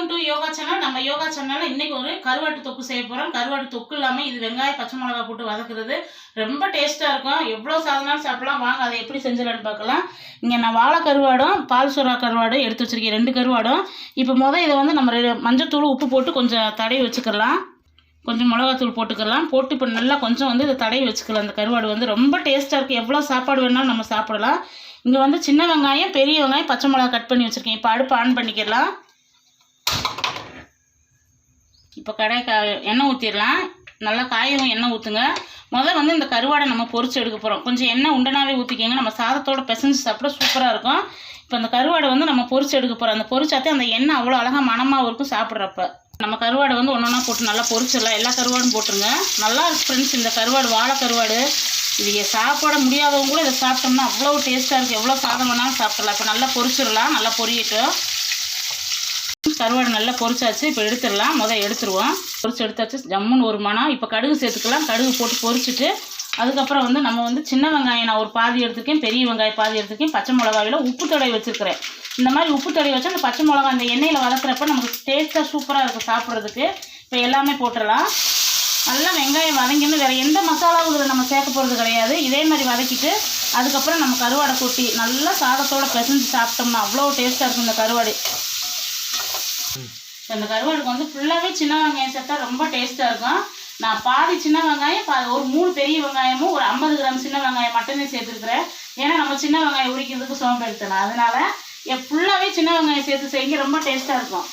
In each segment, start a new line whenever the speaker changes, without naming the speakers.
Welcome to yoga channel நம்ம யோகா சேனல்ல இன்னைக்கு ஒரு கருவாட்டு தொக்கு செய்ய போறோம். கருவாட்டு தொக்கு இல்லாம இது வெங்காயம் பச்சை மிளகாய் போட்டு வதக்குறது. ரொம்ப டேஸ்டா இருக்கும். எவ்வளவு சாதனாலும் சாப்பிடலாம். வாங்க அதை எப்படி செஞ்சிடலான்னு பார்க்கலாம். இங்க நான் வாழை கருவாடும் பால் சுறா கருவாடும் எடுத்து வச்சிருக்கேன். ரெண்டு கருவாடும். இப்போ முதல் இதை வந்து நம்ம ரெ- மஞ்சத்தூள் உப்பு போட்டு கொஞ்சம் தடவி வச்சுக்கலாம். கொஞ்சம் மிளகாத்தூள் போட்டுக்கலாம். போட்டு இப்போ நல்லா கொஞ்சம் வந்து இதை தடவி வச்சுக்கலாம். அந்த கருவாடு வந்து ரொம்ப டேஸ்ட்டாக இருக்குது எவ்வளோ சாப்பாடு வேணாலும் நம்ம சாப்பிடலாம். இங்கே வந்து சின்ன வெங்காயம் பெரிய வெங்காயம் பச்சை மிளகா கட் பண்ணி வச்சுருக்கேன். இப்போ அடுப்பு ஆன் பண்ணிக்கலாம். இப்போ கடாய் கா எண்ணெய் ஊற்றிடலாம் நல்லா காயவும் எண்ணெய் ஊற்றுங்க முதல்ல வந்து இந்த கருவாடை நம்ம பொறிச்சு எடுக்க போகிறோம் கொஞ்சம் எண்ணெய் உண்டனாவே ஊற்றிக்கோங்க நம்ம சாதத்தோட பிசைஞ்சு சாப்பிட சூப்பராக இருக்கும். இப்போ அந்த கருவாடை வந்து நம்ம பொரிச்சு எடுக்க போகிறோம் அந்த பொறிச்சாத்தே அந்த எண்ணெய் அவ்வளோ அழகாக மனமாக இருக்கும் சாப்பிட்றப்ப. நம்ம கருவாடை வந்து ஒன்று ஒன்றா போட்டு நல்லா பொரிச்சிடலாம். எல்லா கருவாடும் போட்டுருங்க. நல்லா இருக்கு ஃப்ரெண்ட்ஸ் இந்த கருவாடு வாழை கருவாடு. இது சாப்பிட முடியாதவங்க கூட இதை சாப்பிட்டோம்னா அவ்வளோ டேஸ்ட்டாக இருக்குது எவ்வளோ சாதம் வேணாலும் சாப்பிடலாம். இப்போ நல்லா பொரிச்சிடலாம். நல்லா பொரியட்டும். கருவாடு நல்லா பொரிச்சாச்சு இப்போ எடுத்துடலாம். முதல் எடுத்துருவோம். பொரிச்சு எடுத்தாச்சு. ஜம்முன்னு ஒரு மணம் இப்போ கடுகு சேர்த்துக்கலாம். கடுகு போட்டு பொரிச்சிட்டு அதுக்கப்புறம் வந்து நம்ம வந்து சின்ன வெங்காயம் நான் ஒரு பாதி எடுத்துருக்கேன் பெரிய வெங்காயம் பாதி எடுத்துருக்கேன் பச்சை மிளகாயில் உப்பு தடவை வச்சுருக்கிறேன். இந்த மாதிரி உப்பு தடவை வச்சா அந்த பச்சை மிளகா அந்த எண்ணெயில் வதக்குறப்ப நமக்கு டேஸ்ட்டாக சூப்பராக இருக்கும் சாப்பிட்றதுக்கு. இப்போ எல்லாமே போட்டுடலாம். நல்லா வெங்காயம் வதங்கின்னு வேறு எந்த மசாலாவும் இதில் நம்ம சேர்க்க போகிறது கிடையாது. இதே மாதிரி வதக்கிட்டு அதுக்கப்புறம் நம்ம கருவாடை கொட்டி நல்லா சாதத்தோட பிசைஞ்சு சாப்பிட்டோம்னா அவ்வளோ டேஸ்ட்டாக இருக்கும் இந்த கருவாடு. இப்போ இந்த கருவாடுக்கு வந்து ஃபுல்லாகவே சின்ன வெங்காயம் சேர்த்தா ரொம்ப டேஸ்ட்டாக இருக்கும். நான் பாதி சின்ன வெங்காயம் பா ஒரு மூணு பெரிய வெங்காயமும் ஒரு ஐம்பது கிராம் சின்ன வெங்காயம் மட்டுமே சேர்த்துருக்குறேன். ஏன்னா நம்ம சின்ன வெங்காயம் உரிக்கிறதுக்கு சோம்பேறித்தனம் அதனால என் ஃபுல்லாகவே சின்ன வெங்காயம் சேர்த்து செய்ய ரொம்ப டேஸ்ட்டாக இருக்கும்.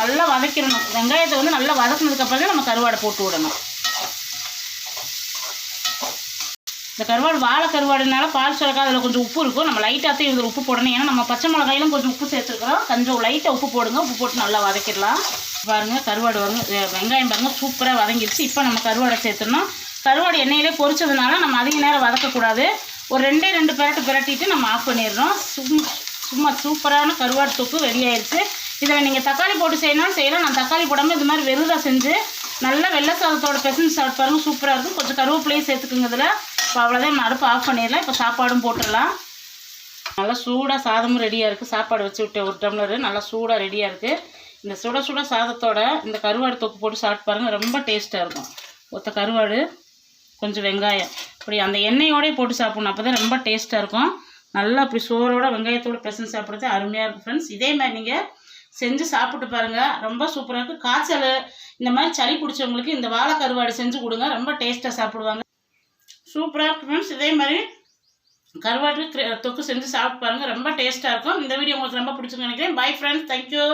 நல்லா வதக்கிடணும். வெங்காயத்தை வந்து நல்லா வதக்குனதுக்கப்புறம் தான் நம்ம கருவாடை போட்டு விடணும். இந்த கருவாடு வாழை கருவாடுனால பால் சுரக்கா அதில் கொஞ்சம் உப்பு இருக்கும். நம்ம லைட்டாகத்தையும் இதில் உப்பு போடணும். ஏன்னா நம்ம பச்சை மிளகாயிலும் கொஞ்சம் உப்பு சேர்த்துருக்குறோம். கொஞ்சம் லைட்டாக உப்பு போடுங்க. உப்பு போட்டு நல்லா வதக்கிடலாம். பாருங்கள் கருவாடு வந்து வெங்காயம் பாருங்க சூப்பராக வதங்கிடுச்சு. இப்போ நம்ம கருவாடை சேர்த்துடணும். கருவாடு எண்ணெயிலே பொரிச்சதுனால நம்ம அதிக நேரம் வதக்கக்கூடாது. ஒரு ரெண்டே ரெண்டு பிரட்டு பிரட்டிட்டு நம்ம ஆஃப் பண்ணிடுறோம் சும் சும்மா சூப்பரான கருவாடு தொப்பு வெளியாயிருச்சு இதில் நீங்கள் தக்காளி போட்டு செய்யணும் செய்யலாம். நான் தக்காளி போடாமல் இது மாதிரி வெறுதாக செஞ்சு நல்லா வெள்ளை சாதத்தோட பெசஞ்சு சாப்பிட்டு பாருங்க சூப்பராக இருக்கும். கொஞ்சம் கருவேப்பிலையும் சேர்த்துக்குங்க இதில். இப்போ அவ்வளோதான் அடுப்பு ஆஃப் பண்ணிடலாம். இப்போ சாப்பாடும் போட்டுடலாம். நல்லா சூடாக சாதமும் ரெடியாக இருக்குது சாப்பாடு வச்சு விட்டு ஒரு டம்ளரு. நல்லா சூடாக ரெடியாக இருக்குது இந்த சுட சுட சாதத்தோட இந்த கருவாடு தொக்கு போட்டு சாப்பிட்டு பாருங்கள் ரொம்ப டேஸ்ட்டாக இருக்கும். ஒத்த கருவாடு கொஞ்சம் வெங்காயம். இப்படி அந்த எண்ணெயோடய போட்டு சாப்பிடணும். அப்போ தான் ரொம்ப டேஸ்ட்டாக இருக்கும். நல்லா அப்படி சோறோட வெங்காயத்தோடு பிசைஞ்சு சாப்பிட்றது அருமையாக இருக்கும் ஃப்ரெண்ட்ஸ் இதே மாதிரி நீங்கள் செஞ்சு சாப்பிட்டு பாருங்கள் ரொம்ப சூப்பராக இருக்குது காய்ச்சல் இந்த மாதிரி சளி பிடிச்சவங்களுக்கு இந்த வாழை கருவாடு செஞ்சு கொடுங்க. ரொம்ப டேஸ்ட்டாக சாப்பிடுவாங்க. சூப்பராக இருக்கு ஃப்ரெண்ட்ஸ் இதே மாதிரி கருவாட்டு தொக்கு செஞ்சு சாப்பிட்டு பாருங்கள் ரொம்ப டேஸ்ட்டாக இருக்கும். இந்த வீடியோ உங்களுக்கு ரொம்ப பிடிச்சிருக்கு நினைக்கிறேன். Bye friends thank you